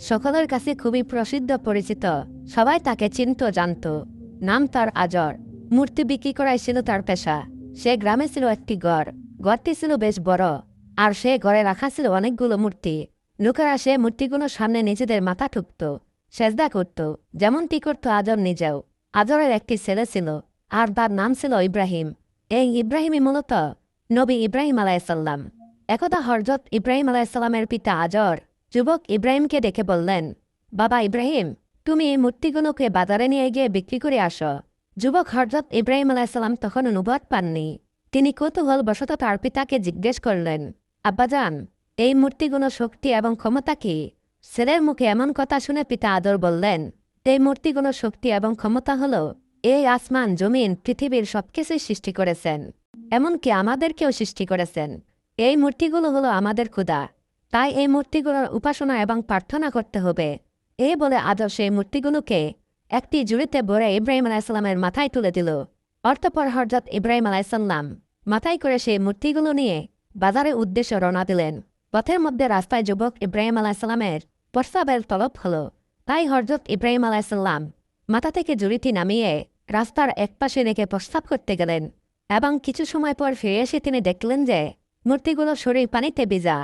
সকলের কাছে খুবই প্রসিদ্ধ পরিচিত। সবাই তাকে চিনত, জানত। নাম তার আজর। মূর্তি বিক্রি করাই ছিল তার পেশা। সে গ্রামে ছিল একটি গড়। গড়টি ছিল বেশ বড়। আর সে ঘরে রাখা ছিল অনেকগুলো মূর্তি। লোকেরা সে মূর্তিগুলোর সামনে নিজেদের মাথা ঠুকত, সেজদা করত, যেমনটি করত আজর নিজেও। আজরের একটি ছেলে ছিল, আর তার নাম ছিল ইব্রাহিম। এই ইব্রাহিমই মূলত নবী ইব্রাহিম আলাইসাল্লাম একদা হরজত ইব্রাহিম আলাইসাল্লামের পিতা আজর। যুবক ইব্রাহিমকে ডেকে বললেন, বাবা ইব্রাহিম, তুমি এই মূর্তিগুলোকে বাজারে নিয়ে গিয়ে বিক্রি করে আসো। যুবক হরজত ইব্রাহিম আলাইসাল্লাম তখন অনুবাদ পাননি। তিনি কৌতূহল বশত তার পিতাকে জিজ্ঞেস করলেন আব্বাজান এই মূর্তিগুলো শক্তি এবং ক্ষমতা কি? ছেলের মুখে এমন কথা শুনে পিতা আদর বললেন, এই মূর্তিগুলো শক্তি এবং ক্ষমতা হল এই আসমান, জমিন, পৃথিবীর সবকিছুই সৃষ্টি করেছেন। এমনকি আমাদেরকেও সৃষ্টি করেছেন। এই মূর্তিগুলো হলো আমাদের ক্ষুদা তাই এই মূর্তিগুলোর উপাসনা এবং প্রার্থনা করতে হবে। এ বলে আদর সেই মূর্তিগুলোকে একটি জুড়িতে ভরে ইব্রাহিম আলাইসাল্লামের মাথায় তুলে দিল। অর্থপর হরজত ইব্রাহিম আলাইসাল্লাম মাথায় করে সেই মূর্তিগুলো নিয়ে বাজারে উদ্দেশ্যে রওনা দিলেন। পথের মধ্যে রাস্তায় যুবক ইব্রাহিম আলাইসাল্লামের প্রস্তাবের তলব হল। তাই হরজত ইব্রাহিম আলাইসাল্লাম মাথা থেকে জুড়িটি নামিয়ে রাস্তার একপাশে রেখে প্রস্তাব করতে গেলেন এবং কিছু সময় পর ফিরে এসে তিনি দেখলেন যে মূর্তিগুলো শরীর পানিতে ভিজা।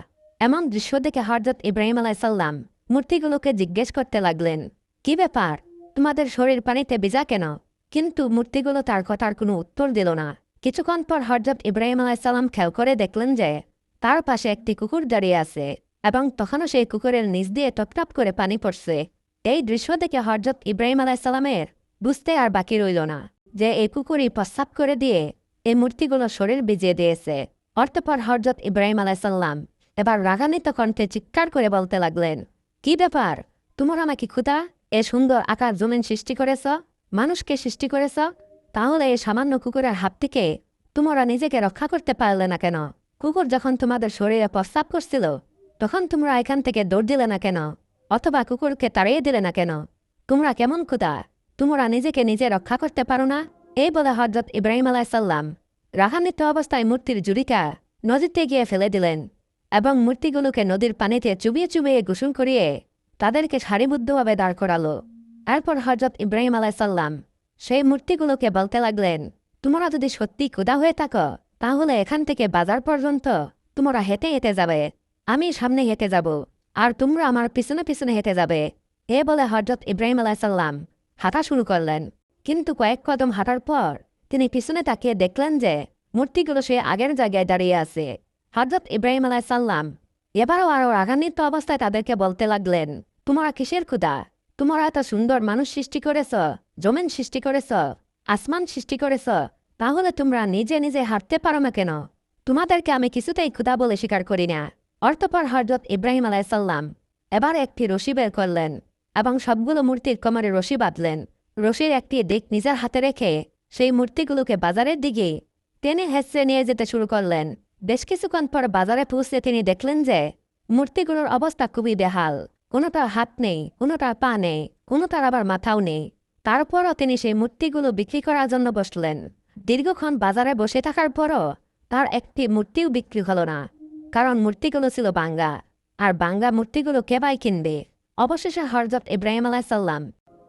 এমন দৃশ্য দেখে হরজত ইব্রাহিম আলাইসাল্লাম মূর্তিগুলোকে জিজ্ঞেস করতে লাগলেন, কি ব্যাপার? তোমাদের শরীর পানিতে ভিজা কেন? কিন্তু মূর্তিগুলো তার কথার কোনো উত্তর দিল না। কিছুক্ষণ পর হরজত ইব্রাহিম আলাইসাল্লাম খেয়াল করে দেখলেন যে, তার পাশে একটি কুকুর দাঁড়িয়ে আছে এবং তখনও সেই কুকুরের নিচ দিয়ে টপটপ করে পানি পড়ছে। এই দৃশ্য দেখে হরজত ইব্রাহিম আলাইসাল্লামের বুঝতে আর বাকি রইল না যে, এই কুকুরই প্রস্তাব করে দিয়ে এই মূর্তিগুলো শরীর ভিজিয়ে দিয়েছে। অর্থপর হরজত ইব্রাহিম আলাইসাল্লাম এবার রাগান্বিত কণ্ঠে চিৎকার করে বলতে লাগলেন, কি ব্যাপার? তোমার আমাকে ক্ষুদা এ সুন্দর আকার জমিন সৃষ্টি করেছ? মানুষকে সৃষ্টি করেছ? তাহলে এই সামান্য কুকুরের হাত থেকে তোমরা নিজেকে রক্ষা করতে পারলে না কেন? কুকুর যখন তোমাদের শরীরে প্রস্তাব করছিল, তখন তোমরা এখান থেকে দৌড় দিলে না কেন? অথবা কুকুরকে তাড়িয়ে দিলে না কেন? তোমরা কেমন ক্ষুদা তোমরা নিজেকে নিজে রক্ষা করতে পারো না? এই বলে হজরত ইব্রাহিম আলাইসাল্লাম রাগান্বিত অবস্থায় মূর্তির জুরিকা নদীতে গিয়ে ফেলে দিলেন। এবং মূর্তিগুলোকে নদীর পানিতে চুবিয়ে চুবিয়ে গোসল করিয়ে তাদেরকে সারিবদ্ধভাবে দাঁড় করালো। এরপর হজরত ইব্রাহিম আলাইসাল্লাম সেই মূর্তিগুলোকে বলতে লাগলেন, তোমরা যদি সত্যি ক্ষুদা হয়ে থাকো, তাহলে এখান থেকে বাজার পর্যন্ত তোমরা হেঁটে হেঁটে যাবে। আমি সামনে হেঁটে যাব, আর তোমরা আমার পিছনে পিছনে হেঁটে যাবে। এ বলে হজরত ইব্রাহিম আলাইসাল্লাম হাঁটা শুরু করলেন। কিন্তু কয়েক কদম হাঁটার পর তিনি পিছনে তাকিয়ে দেখলেন যে মূর্তিগুলো সে আগের জায়গায় দাঁড়িয়ে আছে। হজরত ইব্রাহিম আলাইসাল্লাম এবারও আরও রাগান্বিত অবস্থায় তাদেরকে বলতে লাগলেন, তোমরা কিসের ক্ষুদা তোমরা এত সুন্দর মানুষ সৃষ্টি করেছ, জমিন সৃষ্টি করেছ, আসমান সৃষ্টি করেছ, তাহলে তোমরা নিজে নিজে হাঁটতে পারো না কেন? তোমাদেরকে আমি কিছুতেই ক্ষুদা বলে স্বীকার করি না। অর্থপর হজরত ইব্রাহিম আলাইসাল্লাম এবার একটি রশি বের করলেন এবং সবগুলো মূর্তির কোমরে রশি বাঁধলেন। রশির একটি দিক নিজের হাতে রেখে সেই মূর্তিগুলোকে বাজারের দিকে টেনে হেসড়ে নিয়ে যেতে শুরু করলেন। বেশ কিছুক্ষণ পর বাজারে পৌঁছে তিনি দেখলেন যে মূর্তিগুলোর অবস্থা খুবই বেহাল। কোনোটার হাত নেই কোনোটার পা নেই কোনোটার আবার মাথাও নেই। তারপরও তিনি সেই মূর্তিগুলো বিক্রি করার জন্য বসলেন। দীর্ঘক্ষণ বাজারে বসে থাকার পরও তার একটি মূর্তিও বিক্রি হলো না, কারণ মূর্তিগুলো ছিল বাঙ্গা। আর বাঙ্গা মূর্তিগুলো কেবাই কিনবে? অবশেষে হরজত ইব্রাহিম আলাইসাল্লাম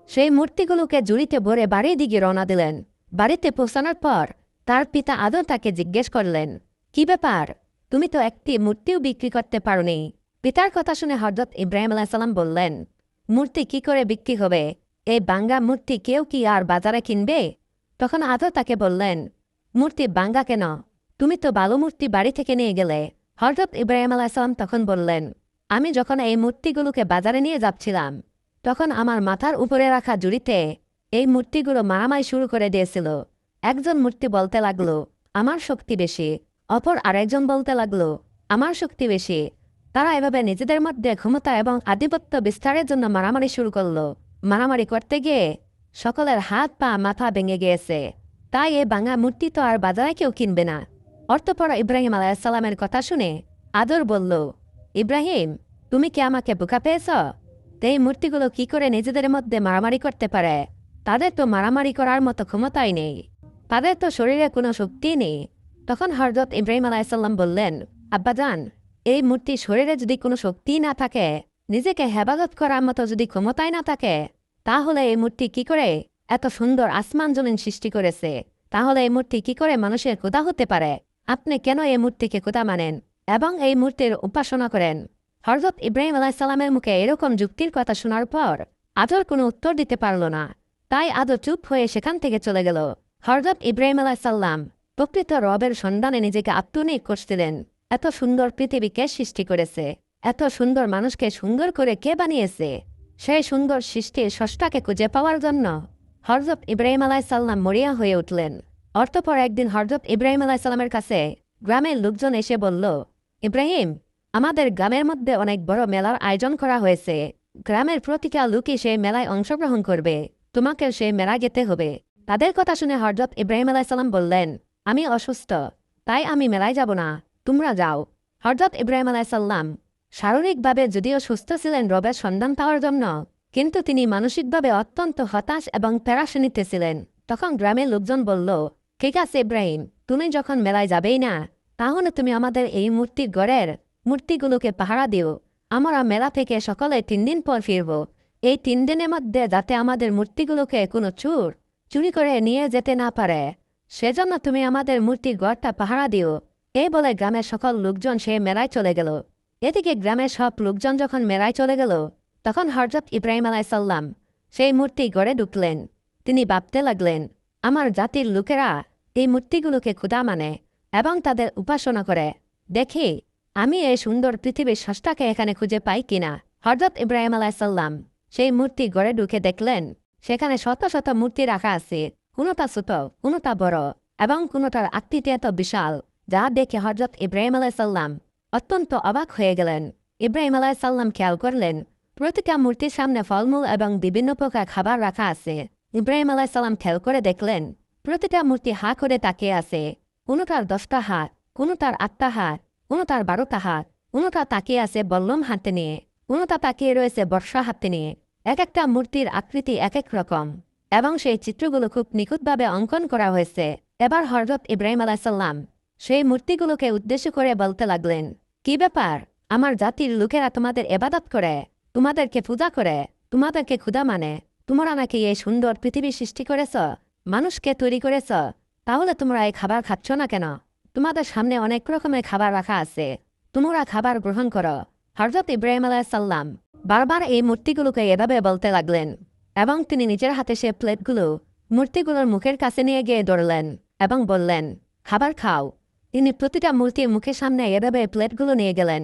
সেই মূর্তিগুলোকে জুড়িতে ভরে বাড়ির দিকে রওনা দিলেন। বাড়িতে পৌঁছানোর পর তার পিতা আদর তাকে জিজ্ঞেস করলেন কি ব্যাপার? তুমি তো একটি মূর্তিও বিক্রি করতে পারোনি। পিতার কথা শুনে হজরত ইব্রাহিম আলাইসাল্লাম বললেন, মূর্তি কি করে বিক্রি হবে? এই বাঙ্গা মূর্তি কেউ কি আর বাজারে কিনবে? তখন আদর তাকে বললেন, মূর্তি বাঙ্গা কেন? তুমি তো ভালো মূর্তি বাড়ি থেকে নিয়ে গেলে। হজরত ইব্রাহিম আলাইসাল্লাম তখন বললেন, আমি যখন এই মূর্তিগুলোকে বাজারে নিয়ে যাচ্ছিলাম, তখন আমার মাথার উপরে রাখা জুড়িতে এই মূর্তিগুলো মারামারি শুরু করে দিয়েছিল। একজন মূর্তি বলতে লাগল, আমার শক্তি বেশি। অপর আরেকজন বলতে লাগল, আমার শক্তি বেশি। তারা এভাবে নিজেদের মধ্যে ক্ষমতা এবং আধিপত্য বিস্তারের জন্য মারামারি শুরু করল। মারামারি করতে গিয়ে সকলের হাত পা মাথা ভেঙে গিয়েছে। তাই এ বাঙা মূর্তি তো আর বাজারে কেউ কিনবে না। অর্থপর ইব্রাহিম আলাইসাল্লামের কথা শুনে আদর বলল, ইব্রাহিম, তুমি কি আমাকে বোকা পেয়েছ? এই মূর্তিগুলো কি করে নিজেদের মধ্যে মারামারি করতে পারে? তাদের তো মারামারি করার মতো ক্ষমতাই নেই। তাদের তো শরীরে কোনো শক্তি নেই। তখন হরজত ইব্রাহিম আলাইসাল্লাম বললেন, আব্বাজান, এই মূর্তি শরীরে যদি কোনো শক্তি না থাকে, নিজেকে হেফাজত করার মতো যদি ক্ষমতায় না থাকে, তাহলে এই মূর্তি কি করে এত সুন্দর আসমান জমিন সৃষ্টি করেছে? তাহলে এই মূর্তি কি করে মানুষের কোথা হতে পারে? আপনি কেন এই মূর্তিকে কোথা মানেন এবং এই মূর্তির উপাসনা করেন? হরজত ইব্রাহিম আলাহিসাল্লামের মুখে এরকম যুক্তির কথা শোনার পর আদর কোনো উত্তর দিতে পারল না। তাই আদর চুপ হয়ে সেখান থেকে চলে গেল। হরজত ইব্রাহিম আলাহিসাল্লাম প্রকৃত রবের সন্ধানে নিজেকে আত্মনিক করছিলেন এত সুন্দর পৃথিবী কে সৃষ্টি করেছে? এত সুন্দর মানুষকে সুন্দর করে কে বানিয়েছে? সেই সুন্দর সৃষ্টির ষষ্ঠাকে খুঁজে পাওয়ার জন্য হরজত ইব্রাহিম আলাহিসাল্লাম মরিয়া হয়ে উঠলেন। অর্থপর একদিন হরজত ইব্রাহিম আলাহিসাল্লামের কাছে গ্রামের লোকজন এসে বলল, ইব্রাহিম, আমাদের গ্রামের মধ্যে অনেক বড় মেলার আয়োজন করা হয়েছে। গ্রামের প্রতিটা লোকই সেই মেলায় অংশগ্রহণ করবে। তোমাকে সেই মেলা যেতে হবে। তাদের কথা শুনে হরজত ইব্রাহিম আলাইসাল্লাম বললেন আমি অসুস্থ, তাই আমি মেলায় যাব না, তোমরা যাও। হরজত ইব্রাহিম আলাইসাল্লাম শারীরিকভাবে যদিও সুস্থ ছিলেন রবের সন্ধান পাওয়ার জন্য, কিন্তু তিনি মানসিকভাবে অত্যন্ত হতাশ এবং প্যারাশনিতে ছিলেন। তখন গ্রামের লোকজন বলল, ঠিক আছে ইব্রাহিম, তুমি যখন মেলায় যাবেই না, তাহলে তুমি আমাদের এই মূর্তির গড়ের মূর্তিগুলোকে পাহারা দিও। আমরা মেলা থেকে সকলে তিন দিন পর ফিরব। এই তিন দিনের মধ্যে যাতে আমাদের মূর্তিগুলোকে কোনো চুর চুরি করে নিয়ে যেতে না পারে। সেজন্য তুমি আমাদের মূর্তির গড়টা পাহারা দিও। এই বলে গ্রামের সকল লোকজন সে মেলায় চলে গেল। এদিকে গ্রামের সব লোকজন যখন মেলায় চলে গেল, তখন হরজত ইব্রাহিম আলাইসাল্লাম সেই মূর্তি গড়ে ঢুকলেন। তিনি ভাবতে লাগলেন, আমার জাতির লোকেরা এই মূর্তিগুলোকে ক্ষুদা মানে এবং তাদের উপাসনা করে। দেখি, আমি এই সুন্দর পৃথিবীর ষষ্ঠাকে এখানে খুঁজে পাই কিনা? হরজত ইব্রাহিম আলাইসাল্লাম সেই মূর্তি গড়ে ঢুকে দেখলেন, সেখানে শত শত মূর্তি রাখা আছে। কোনোটা ছোট কোনটা বড় এবং কোনোটার আকৃতি এত বিশাল যা দেখে হজরত ইব্রাহিম আলাইসাল্লাম অত্যন্ত অবাক হয়ে গেলেন ইব্রাহিম আলাইসাল্লাম খেয়াল করলেন প্রতিটা মূর্তির সামনে ফলমূল এবং বিভিন্ন প্রকার খাবার রাখা আছে ইব্রাহিম আলাইসাল্লাম খেয়াল করে দেখলেন প্রতিটা মূর্তি হা করে তাকিয়ে আছে কোনোটার দশটা হাত কোনোটার আটটা হাত কোনোটার বারোটা হাত কোনোটা তাকিয়ে আছে বল্লম হাতে নিয়ে কোনোটা তাকিয়ে রয়েছে বর্ষা হাতে নিয়ে এক একটা মূর্তির আকৃতি এক এক রকম। এবং সেই চিত্রগুলো খুব নিখুঁতভাবে অঙ্কন করা হয়েছে। এবার হররত ইব্রাহিম আলাহিসাল্লাম সেই মূর্তিগুলোকে উদ্দেশ্য করে বলতে লাগলেন, কি ব্যাপার? আমার জাতির লোকেরা তোমাদের এবাদত করে, তোমাদেরকে পূজা করে, তোমাদেরকে ক্ষুদা মানে? তোমরা নাকি এই সুন্দর পৃথিবী সৃষ্টি করেছ, মানুষকে তৈরি করেছ? তাহলে তোমরা এই খাবার খাচ্ছ না কেন? তোমাদের সামনে অনেক রকমের খাবার রাখা আছে। তোমরা খাবার গ্রহণ করো। হরজত ইব্রাহিম আলাহিসাল্লাম বারবার এই মূর্তিগুলোকে এভাবে বলতে লাগলেন। এবং তিনি নিজের হাতে সে প্লেটগুলো, মূর্তিগুলোর মুখের কাছে নিয়ে গিয়ে দৌড়লেন এবং বললেন, খাবার খাও। তিনি প্রতিটা মূর্তির মুখের সামনে এভাবে প্লেটগুলো নিয়ে গেলেন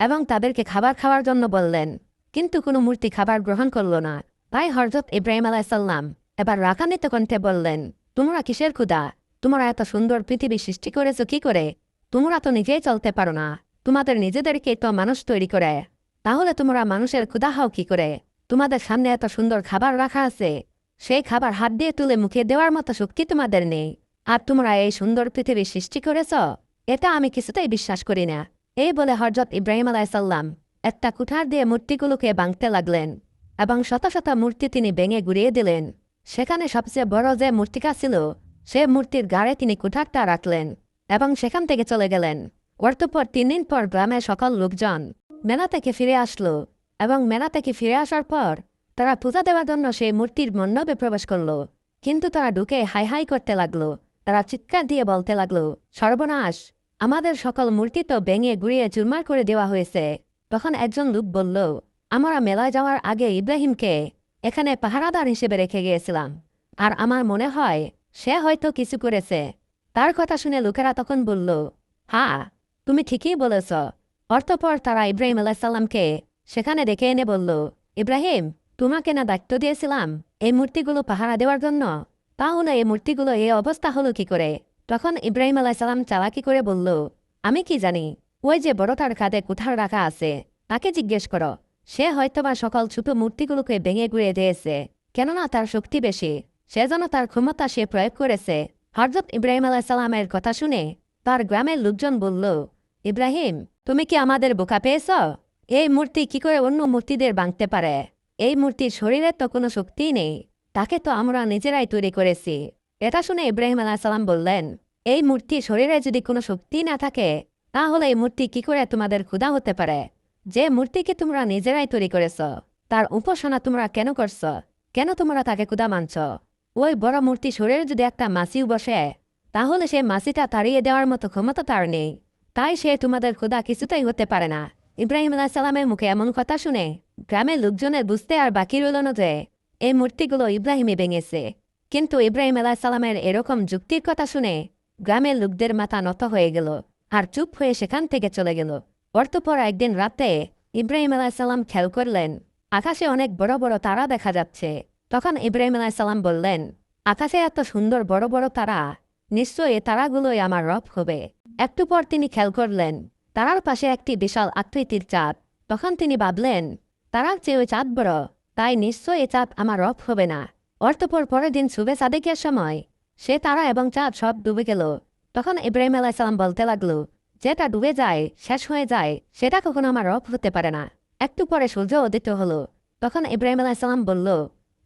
এবং তাদেরকে খাবার খাওয়ার জন্য বললেন, কিন্তু কোনো মূর্তি খাবার গ্রহণ করল না। তাই হরজত ইব্রাহিম আলাহিসাল্লাম এবার রাখানিত কণ্ঠে বললেন, তোমরা কিসের ক্ষুদা তোমরা এত সুন্দর পৃথিবী সৃষ্টি করেছ কি করে? তোমরা তো নিজেই চলতে পারো না। তোমাদের নিজেদেরকে তো মানুষ তৈরি করে। তাহলে তোমরা মানুষের ক্ষুদা হও কি করে? তোমাদের সামনে এত সুন্দর খাবার রাখা আছে, সেই খাবার হাত দিয়ে তুলে মুখে দেওয়ার মতো শক্তি তোমাদের নেই। আর তোমরা এই সুন্দর পৃথিবী সৃষ্টি করেছ, এটা আমি কিছুতেই বিশ্বাস করি না। এই বলে হরজত ইব্রাহিম আলাইসাল্লাম একটা কুঠার দিয়ে মূর্তিগুলোকে বাংতে লাগলেন এবং শত শত মূর্তি তিনি ভেঙে গুড়িয়ে দিলেন। সেখানে সবচেয়ে বড় যে মূর্তিকা ছিল সে মূর্তির গাড়ে তিনি কুঠারটা রাখলেন এবং সেখান থেকে চলে গেলেন। অর্থপর তিন দিন পর গ্রামের সকল লোকজন মেলা থেকে ফিরে আসলো। এবং মেলা থেকে ফিরে আসার পর, তারা পূজা দেওয়ার জন্য সেই মূর্তির মণ্ডপে প্রবেশ করল। কিন্তু তারা ঢুকে হাই হাই করতে লাগল। তারা চিৎকার দিয়ে বলতে লাগল, সর্বনাশ! আমাদের সকল মূর্তি তো ভেঙে গুড়িয়ে চুরমার করে দেওয়া হয়েছে। তখন একজন লোক বলল, আমরা মেলায় যাওয়ার আগে ইব্রাহিমকে এখানে পাহারাদার হিসেবে রেখে গিয়েছিলাম। আর আমার মনে হয়, সে হয়তো কিছু করেছে। তার কথা শুনে লোকেরা তখন বলল হ্যাঁ তুমি ঠিকই বলেছ। অর্থপর তারা ইব্রাহিম আলাহিসাল্লামকে সেখানে ডেকে এনে বলল, ইব্রাহিম, তোমাকে না দায়িত্ব দিয়েছিলাম এই মূর্তিগুলো পাহারা দেওয়ার জন্য। তাহলে এই মূর্তিগুলো এই অবস্থা হলো কি করে? তখন ইব্রাহিম আলাহিসাল্লাম চালাকি করে বলল, আমি কি জানি, ওই যে বড়টার কাঁধে কোঠার রাখা আছে, তাকে জিজ্ঞেস করো। সে হয়তোবা সকল ছোট মূর্তিগুলোকে ভেঙে গুড়িয়ে দিয়েছে, কেননা তার শক্তি বেশি, সে সেজন্য তার ক্ষমতা সে প্রয়োগ করেছে। হরজত ইব্রাহিম আলাহিসাল্লামের কথা শুনে তার গ্রামের লোকজন বলল, ইব্রাহিম, তুমি কি আমাদের বোকা পেয়েছ? এই মূর্তি কি করে অন্য মূর্তিদের ভাঙতে পারে? এই মূর্তির শরীরে তো কোনো শক্তিই নেই। তাকে তো আমরা নিজেরাই তৈরি করেছি। এটা শুনে ইব্রাহিম আলাহিসাল্লাম বললেন, এই মূর্তি শরীরে যদি কোনো শক্তি না থাকে, তাহলে এই মূর্তি কি করে তোমাদের ক্ষুধা হতে পারে? যে মূর্তিকে তোমরা নিজেরাই তৈরি করেছ, তার উপাসনা তোমরা কেন করছ? কেন তোমরা তাকে কুদা মানছ? ওই বড় মূর্তি শরীরে যদি একটা মাসিও বসে, তাহলে সে মাসিটা তাড়িয়ে দেওয়ার মতো ক্ষমতা তার নেই। তাই সে তোমাদের খুদা কিছুতেই হতে পারে না। ইব্রাহিম আলাহ সালামের মুখে এমন কথা শুনে গ্রামের লোকজনের বুঝতে আর বাকি রইল না যে এই মূর্তিগুলো ইব্রাহিমে ভেঙেছে। কিন্তু ইব্রাহিম আলাহ সালামের এরকম যুক্তির কথা শুনে গ্রামের লোকদের মাথা নত হয়ে গেল আর চুপ হয়ে সেখান থেকে চলে গেল। অর্থপর একদিন রাতে ইব্রাহিম আলাহ সালাম খেয়াল করলেন, আকাশে অনেক বড় বড় তারা দেখা যাচ্ছে। তখন ইব্রাহিম আলাহ সালাম বললেন, আকাশে এত সুন্দর বড় বড় তারা, নিশ্চয়ই তারাগুলোই আমার রব হবে। একটু পর তিনি খেয়াল করলেন তারার পাশে একটি বিশাল আকৃতির চাঁদ। তখন তিনি ভাবলেন, তারার চেয়ে চাঁদ বড়। তাই নিশ্চয় এ চাঁদ আমার রব হবে না। অর্থপর পরের দিন শুভে সাদেকের সময়, সে তারা এবং চাঁদ সব ডুবে গেল। তখন ইব্রাহিম আলাইসালাম বলতে লাগল, যেটা ডুবে যায়, শেষ হয়ে যায়, সেটা কখনো আমার রব হতে পারে না। একটু পরে সূর্য উদিত হলো। তখন ইব্রাহিম আলাইসালাম বলল,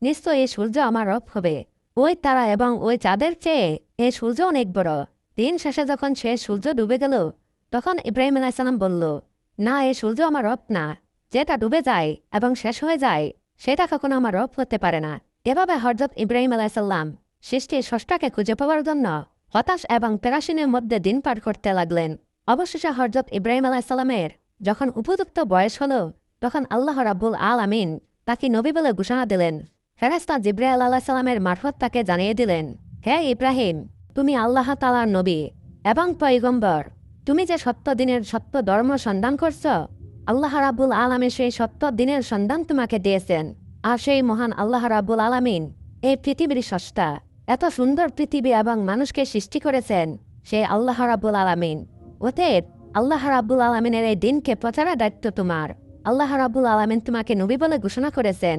নিশ্চয় এই সূর্য আমার রব হবে। ওই তারা এবং ওই চাঁদের চেয়ে এই সূর্য অনেক বড়। দিন শেষে যখন সে সূর্য ডুবে গেল তখন ইব্রাহিম আলাইসালাম বলল, না, এ সূর্য আমার রব না। যেটা ডুবে যায় এবং শেষ হয়ে যায়, সেটা কখনো আমার রব হতে পারে না। এভাবে হরজত ইব্রাহিম আলাইসাল্লাম সৃষ্টির ষষ্ঠাকে খুঁজে পাওয়ার জন্য হতাশ এবং পেরাসিনের মধ্যে দিন পার করতে লাগলেন। অবশেষে হরজত ইব্রাহিম আলাইসাল্লামের যখন উপযুক্ত বয়স হল, তখন আল্লাহ রাব্বুল আল আমিন তাকে নবী বলে ঘোষণা দিলেন। ফেরাস্তা জিব্রাইল আল্লাহ সাল্লামের মারফত তাকে জানিয়ে দিলেন, হে ইব্রাহিম, তুমি আল্লাহ তালার নবী এবং পৈগম্বর তুমি যে সত্য দিনের সত্য ধর্ম সন্ধান করছ, আল্লাহ রাব্বুল আলমী সেই সত্য দিনের সন্ধান তোমাকে দিয়েছেন। আর সেই মহান আল্লাহ রাব্বুল আলামিন এই পৃথিবীর সষ্টা এত সুন্দর পৃথিবী এবং মানুষকে সৃষ্টি করেছেন সেই আল্লাহ রাব্বুল আলামিন। অতএব আল্লাহ রাব্বুল আলমিনের এই দিনকে প্রচারের দায়িত্ব তোমার। আল্লাহ রাব্বুল আলমিন তোমাকে নবী বলে ঘোষণা করেছেন।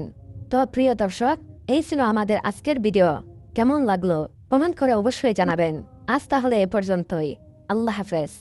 তো প্রিয় দর্শক, এই ছিল আমাদের আজকের ভিডিও। কেমন লাগল? কমেন্ট করে অবশ্যই জানাবেন। আজ তাহলে এ পর্যন্তই। আল্লাহ হাফেজ।